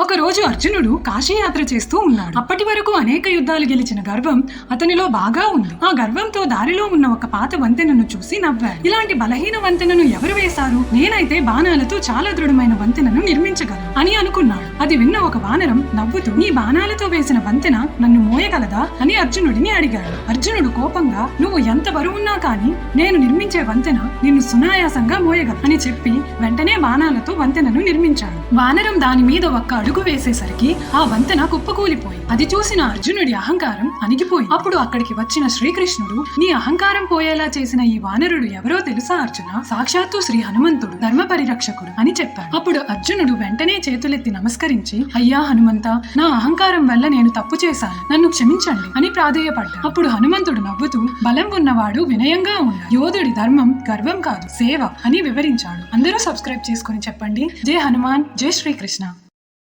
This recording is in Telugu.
ఒక రోజు అర్జునుడు కాశీయాత్ర చేస్తూ ఉన్నాడు. అప్పటి వరకు అనేక యుద్ధాలు గెలిచిన గర్వం అతనిలో బాగా ఉంది. ఆ గర్వంతో దారిలో ఉన్న ఒక పాత వంతెనను చూసి నవ్వాడు. ఇలాంటి బలహీన వంతెనను ఎవరు వేశారు? నేనైతే బాణాలతో చాలా దృఢమైన వంతెనను నిర్మించగలను అని అనుకున్నాడు. అది విన్న ఒక వానరం నవ్వుతూ నీ బాణాలతో వేసిన వంతెన నన్ను మోయగలదా? అని అర్జునుడిని అడిగాడు. అర్జునుడు కోపంగా నువ్వు ఎంత బరువున్నా కానీ నేను నిర్మించే వంతెన నిన్ను సునాయాసంగా మోయగల అని చెప్పి వెంటనే బాణాలతో వంతెనను నిర్మించాడు. వానరం దాని మీద ఒక్క అడుగు వేసేసరికి ఆ వంతెన కుప్పకూలిపోయి అది చూసిన అర్జునుడి అహంకారం అణిగిపోయి అప్పుడు అక్కడికి వచ్చిన శ్రీకృష్ణుడు నీ అహంకారం పోయేలా చేసిన ఈ వానరుడు ఎవరో తెలుసా అర్జున? సాక్షాత్తు శ్రీ హనుమంతుడు ధర్మ పరిరక్షకుడు అని చెప్పాడు. అప్పుడు అర్జునుడు వెంటనే చేతులెత్తి నమస్కరించి అయ్యా హనుమంత నా అహంకారం వల్ల నేను తప్పు చేశాను. నన్ను క్షమించండి అని ప్రాధేయపడ్డాడు. అప్పుడు హనుమంతుడు నవ్వుతూ బలం ఉన్నవాడు వినయంగా ఉన్నాడు యోధుడి ధర్మం గర్వం కాదు సేవ అని వివరించాడు. అందరూ సబ్స్క్రైబ్ చేసుకుని చెప్పండి. జై హనుమాన్ జై శ్రీకృష్ణ.